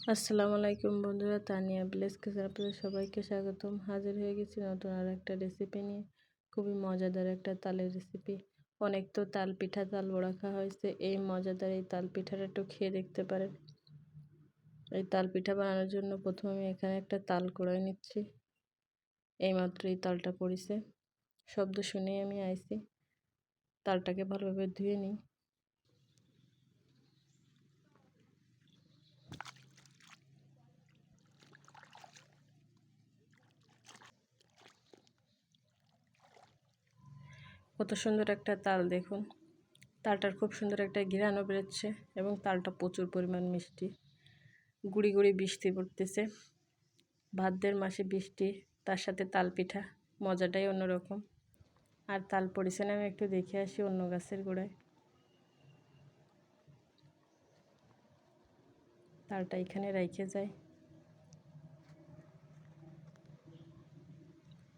আসসালামু আলাইকুম বন্ধুরা, তানিয়া ব্লেস কিচেন আপনাদের সবাইকে স্বাগতম। হাজির হয়ে গেছি নতুন আর একটা রেসিপি নিয়ে। খুবই মজাদার একটা তালের রেসিপি অনেক তো তাল পিঠা, তাল বড়া খাওয়া হয়েছে। এই মজাদার এই তাল পিঠাটা একটু খেয়ে দেখতে পারেন। এই তাল পিঠা বানানোর জন্য প্রথমে আমি এখানে একটা তাল কড়াই নিচ্ছি। এইমাত্র এই তালটা পড়েছে। শব্দ শুনেই আমি আইছি। তালটাকে ভালোভাবে ধুয়ে নিই। কত সুন্দর একটা তাল দেখুন। তালটার খুব সুন্দর একটা ঘিরানো বেরোচ্ছে এবং তালটা প্রচুর পরিমাণ মিষ্টি। গুড়ি গুড়ি বৃষ্টি পড়তেছে। ভাদ্রের মাসে বৃষ্টি, তার সাথে তাল পিঠা, মজাটাই অন্যরকম। আর তাল পড়েছে না আমি একটু দেখে আসি অন্য গাছের গোড়ায়। তালটা এখানে রাইখে যায়।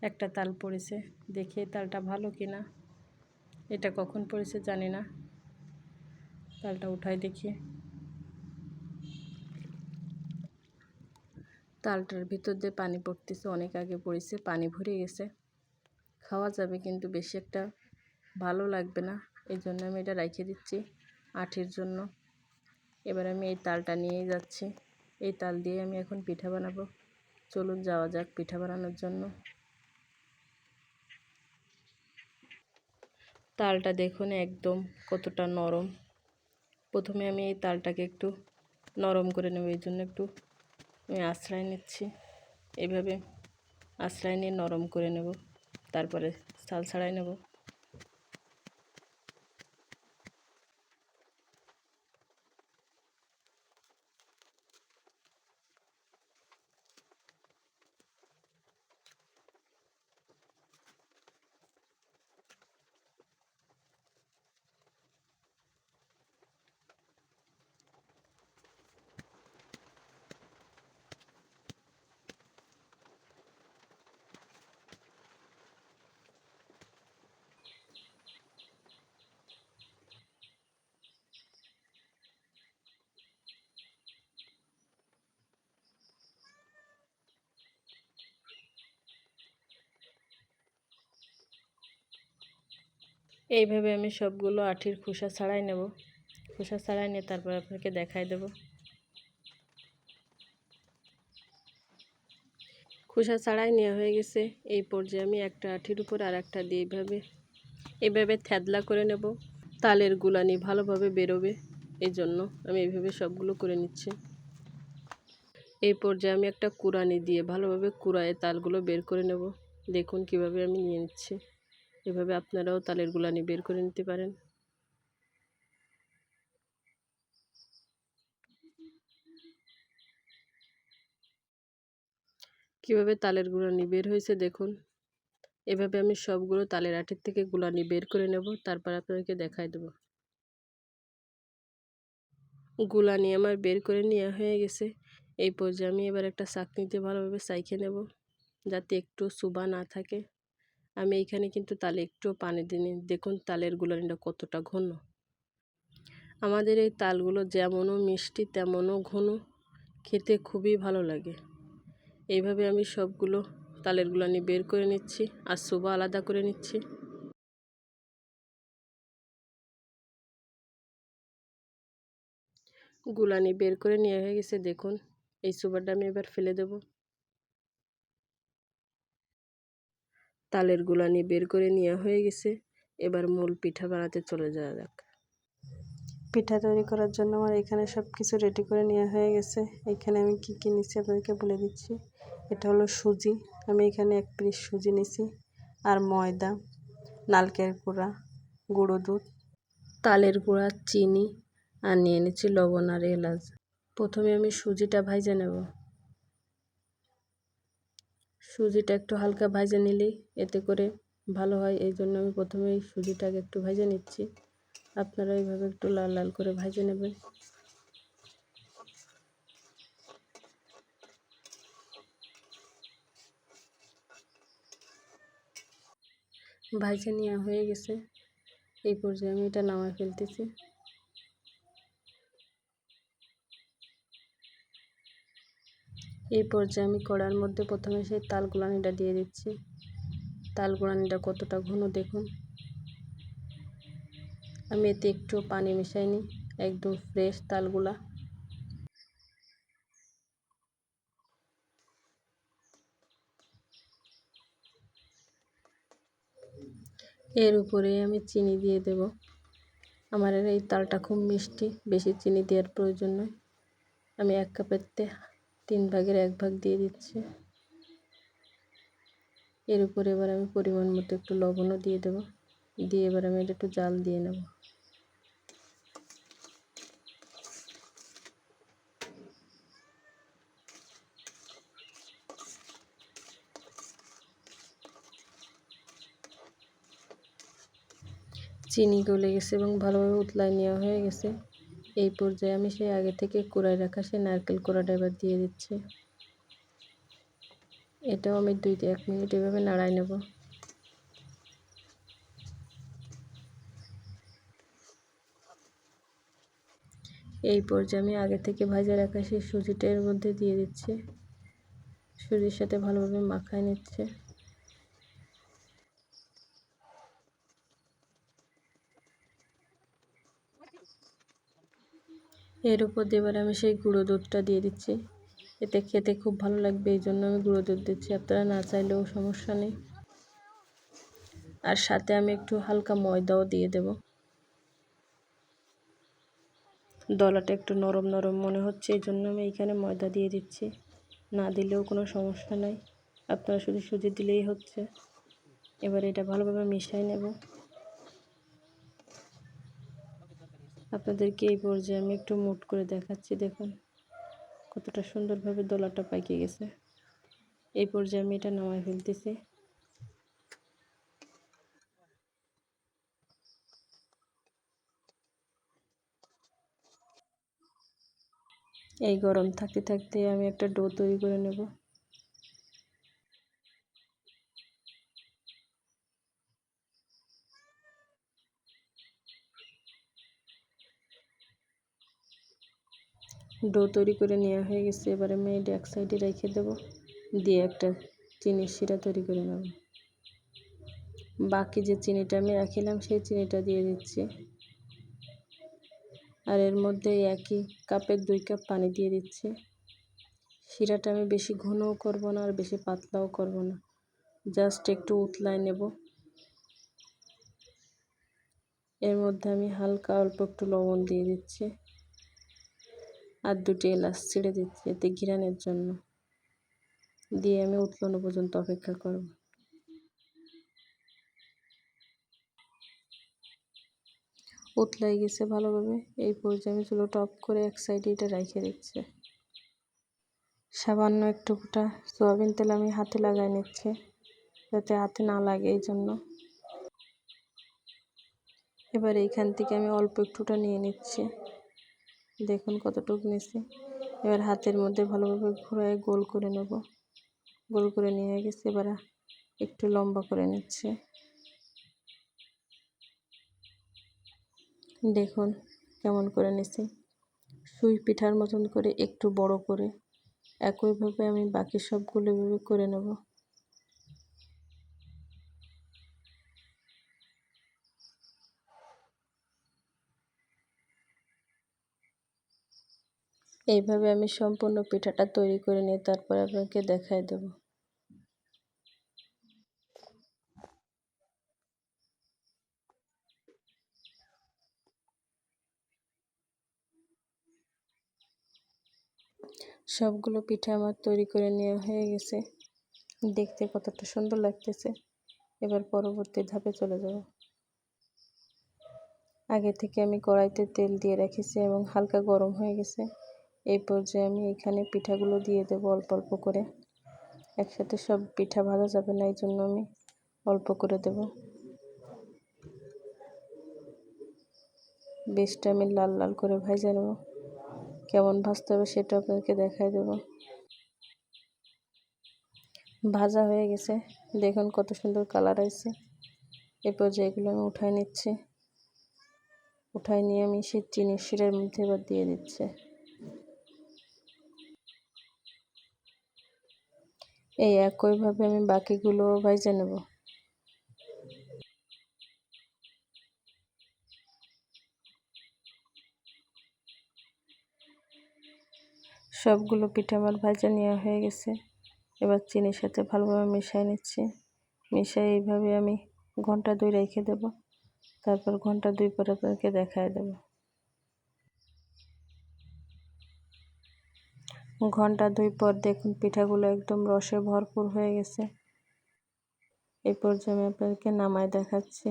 একটা তাল পড়েছে, দেখে তালটা ভালো কিনা। এটা কখন পড়েছে জানি না। তালটা উঠাই দেখি। তালটার ভিতর দিয়ে পানি পড়তেছে, অনেক আগে পড়েছে, পানি ভরে গেছে। খাওয়া যাবে কিন্তু বেশি একটা ভালো লাগবে না। এই জন্য আমি এটা রেখে দিচ্ছি আঠির জন্য। এবার আমি এই তালটা নিয়েই যাচ্ছি। এই তাল দিয়ে আমি এখন পিঠা বানাবো। চলুন যাওয়া যাক পিঠা বানানোর জন্য। তালটা দেখুন একদম কতটা নরম। প্রথমে আমি এই তালটাকে একটু নরম করে নেব, এই জন্য একটু আমি আশ্রয় নিচ্ছি। এভাবে আশ্রয় নিয়ে নরম করে নেব, তারপরে সাল ছাড়াই নেব। এইভাবে আমি সবগুলো আঠির খোসা ছাড়াই নেব। খোসা ছাড়াই নিয়ে তারপর আপনাকে দেখাই দেব। খোসা ছাড়াই নেওয়া হয়ে গেছে। এই পর্যায়ে আমি একটা আঠির উপর আর একটা দিয়ে এইভাবে এইভাবে থ্যাদলা করে নেব। তালের গুলানি ভালোভাবে বেরোবে। এই জন্য আমি এইভাবে সবগুলো করে নিচ্ছি। এই পর্যায়ে আমি একটা কুরানি দিয়ে ভালোভাবে কুড়ায়ে তালগুলো বের করে নেব। দেখুন কীভাবে আমি নিয়ে নিচ্ছি। এভাবে আপনারাও তালের গুলানি বের করে নিতে পারেন। কীভাবে তালের গুলানি বের হয়েছে দেখুন। এভাবে আমি সবগুলো তালের আটির থেকে গুলানি বের করে নেব, তারপর আপনাদেরকে দেখাই দেব। গুলানি আমার বের করে নেওয়া হয়ে গেছে। এই পর্যায়ে আমি এবার একটা চাকনিতে ভালোভাবে সাইখে নেব, যাতে একটু সুবা না থাকে। আমি এইখানে কিন্তু তালে একটু পানি দিইনি দেখুন তালের গুলানিটা কতটা ঘন। আমাদের এই তালগুলো যেমনও মিষ্টি, তেমনও ঘন। খেতে খুবই ভালো লাগে। এইভাবে আমি সবগুলো তালের গুলানি বের করে নিচ্ছি আর সুবা আলাদা করে নিচ্ছি। গুলানি বের করে নেওয়া হয়ে গেছে। দেখুন, এই সুবারটা আমি এবার ফেলে দেবো। তালের গুলানি বের করে নেওয়া হয়ে গেছে। এবার মূল পিঠা বানাতে চলে যাওয়া যাক। পিঠা তৈরি করার জন্য আমার এখানে সব কিছু রেডি করে নেওয়া হয়ে গেছে। এখানে আমি কি কী নিচ্ছি আপনাদেরকে বলে দিচ্ছি। এটা হলো সুজি। আমি এখানে এক পিস সুজি নিছি। আর ময়দা নালকের গুঁড়া গুঁড়ো দুধ, তালের গুঁড়া, চিনি, আর নিয়ে নিচ্ছি লবণ আর এলাচ। প্রথমে আমি সুজিটা ভাইজে নেব। সুজিটা একটু হালকা ভাজে নিলেই এতে করে ভালো হয়। এই জন্য আমি প্রথমে এই সুজিটাকে একটু ভাজে নিচ্ছি। আপনারা এইভাবে একটু লাল লাল করে ভাজে নেবেন। ভাজে নেওয়া হয়ে গেছে। এই পর্যায়ে আমি এটা নামায় ফেলতেছি। এই পর্যায়ে আমি কড়ার মধ্যে প্রথমে সেই তাল গুলানিটা দিয়ে দিচ্ছি। তাল গুলানিটা কতটা ঘন দেখুন। আমি এতে একটু পানি মিশাইনি একদম ফ্রেশ তালগুলা এর উপরে আমি চিনি দিয়ে দেব। আমার এই তালটা খুব মিষ্টি, বেশি চিনি দেওয়ার প্রয়োজন নয়। আমি এক কাপেরতে তিন ভাগের এক ভাগ দিয়ে দিচ্ছি। এর উপরে এবার আমি পরিমাণ মতো একটু লবণও দিয়ে দেব। দিয়ে এবার আমি এটা একটু জাল দিয়ে নেব। চিনি গলে গেছে এবং ভালোভাবে উতলায় নেওয়া হয়ে গেছে। এই পর্যায়ে আমি সেই আগে থেকে কুড়াই রাখা সেই নারকেল কোড়াটা এবার দিয়ে দিচ্ছি। এটাও আমি দুই এক মিনিট এভাবে নাড়াই নেব। এই পর্যায়ে আমি আগে থেকে ভাজা রাখা সেই সুজিটা এর মধ্যে দিয়ে দিচ্ছি। সুজির সাথে ভালোভাবে মাখায় নিচ্ছে। এর উপর দিয়ে এবার আমি সেই গুঁড়ো দুধটা দিয়ে দিচ্ছি। এতে খেতে খুব ভালো লাগবে, এই জন্য আমি গুঁড়ো দুধ দিচ্ছি। আপনারা না চাইলেও সমস্যা নেই। আর সাথে আমি একটু হালকা ময়দাও দিয়ে দেব। দলাটা একটু নরম নরম মনে হচ্ছে, এই জন্য আমি এখানে ময়দা দিয়ে দিচ্ছি। না দিলেও কোনো সমস্যা নাই। আপনারা শুধু সুজি দিলেই হচ্ছে। এবার এটা ভালোভাবে মিশাই নেব। আপনাদেরকে এই পর্যায়ে আমি একটু মুট করে দেখাচ্ছি, দেখুন। কতটা সুন্দরভাবে দোলাটা পাইকে গেছে। এই পর্যায়ে আমি এটা নামাই ফেলতেছি। এই গরম থাকতে থাকতে আমি একটা ডো তৈরি করে নেব। ডো তৈরি করে নেওয়া হয়ে গেছে, এবারে আমি এটা এক সাইডে রেখে দেবো, দিয়ে একটা চিনির শিরা তৈরি করে নেব। বাকি যে চিনিটা আমি রাখিলাম, সেই চিনিটা দিয়ে দিচ্ছি। আর এর মধ্যে একই কাপের দুই কাপ পানি দিয়ে দিচ্ছি। শিরাটা আমি বেশি ঘনও করব না, আর বেশি পাতলাও করব না। জাস্ট একটু উতলায় নেব। এর মধ্যে আমি হালকা অল্প একটু লবণ দিয়ে দিচ্ছি। আর দুটি এলাচ ছেড়ে দিচ্ছি এতে ঘিরানের জন্য। দিয়ে আমি উৎপন্ন পর্যন্ত অপেক্ষা করব। উতলাই গেছে ভালোভাবে। এই পর্যায়ে আমি চুলো টপ করে এক সাইডে এটা রেখে দিচ্ছি। সামান্য একটু ফুটা সোয়াবিন তেল আমি হাতে লাগাই নিচ্ছি যাতে হাতে না লাগে এই জন্য। এবার এইখান থেকে আমি অল্প একটুটা নিয়ে নিচ্ছি। দেখুন কতটুকু নিছি। এবার হাতের মধ্যে ভালোভাবে ঘুরায় গোল করে নেব। গোল করে নিয়ে গেছে, এবার একটু লম্বা করে নিচ্ছে। দেখুন কেমন করে নিছি। সুই পিঠার মতন করে একটু বড় করে। একইভাবে আমি বাকি সবগুলো এভাবে করে নেব। এইভাবে আমি সম্পূর্ণ পিঠাটা তৈরি করে নিয়ে তারপর আপনাকে দেখাই দেব। সবগুলো পিঠা আমার তৈরি করে নেওয়া হয়ে গেছে। দেখতে কতটা সুন্দর লাগতেছে। এবার পরবর্তী ধাপে চলে যাব। আগে থেকে আমি কড়াইতে তেল দিয়ে রেখেছি এবং হালকা গরম হয়ে গেছে। এই পর্যায়ে আমি এখানে পিঠাগুলো দিয়ে দেবো অল্প অল্প করে। একসাথে সব পিঠা ভাজা যাবে না, এই জন্য আমি অল্প করে দেব। বেশটা আমি লাল লাল করে ভাজা নেব। কেমন ভাজতে হবে সেটা আপনাদেরকে দেখাই দেব। ভাজা হয়ে গেছে। দেখুন কত সুন্দর কালার আছে এ পর্যায়ে এগুলো আমি উঠায় নিচ্ছি। উঠায় নিয়ে আমি সেই চিনির শিরের মধ্যে এবার দিয়ে দিচ্ছে। এই একইভাবে আমি বাকিগুলোও ভাইজে নেব। সবগুলো পিঠা আমার ভাজা নেওয়া হয়ে গেছে। এবার চিনির সাথে ভালোভাবে মিশিয়ে নিচ্ছি। মিশিয়ে এইভাবে আমি ঘণ্টা দুই রেখে দেব। তারপর ঘণ্টা দুই পরে আপনাকে দেখায় দেব। ঘণ্টা দুই পর দেখুন পিঠাগুলো একদম রসে ভরপুর হয়ে গেছে। এই পর্যায়ে আমি আপনাদেরকে নামায় দেখাচ্ছি।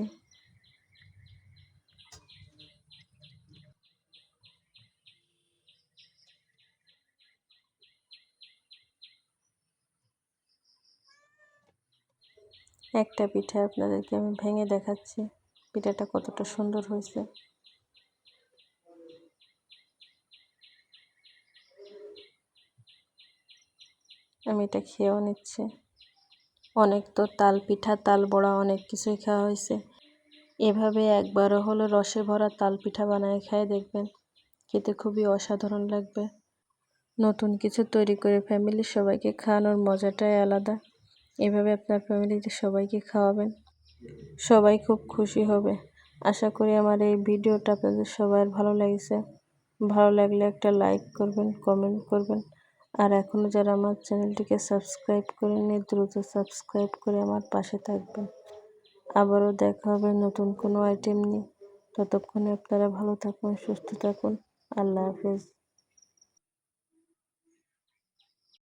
একটা পিঠা আপনাদেরকে আমি ভেঙে দেখাচ্ছি। পিঠাটা কতটা সুন্দর হয়েছে আমি এটা খেয়েও নিচ্ছে। অনেক তো তাল পিঠা, তাল বড়া, অনেক কিছুই খাওয়া হয়েছে। এভাবে একবারও হলো রসে ভরা তাল পিঠা বানায় খায় দেখবেন। খেতে খুবই অসাধারণ লাগবে। নতুন কিছু তৈরি করে ফ্যামিলির সবাইকে খাওয়ানোর মজাটাই আলাদা। এভাবে আপনার ফ্যামিলিতে সবাইকে খাওয়াবেন। সবাই খুব খুশি হবে। আশা করি আমার এই ভিডিওটা আপনাদের সবার ভালো লেগেছে। ভালো লাগলে একটা লাইক করবেন কমেন্ট করবেন। আর এখনও যারা আমার চ্যানেলটিকে সাবস্ক্রাইব করেনি দ্রুত সাবস্ক্রাইব করে আমার পাশে থাকবেন। আবারও দেখা হবে নতুন কোনো আইটেম নিয়ে। ততক্ষণে আপনারা ভালো থাকুন, সুস্থ থাকুন। আল্লাহ হাফেজ।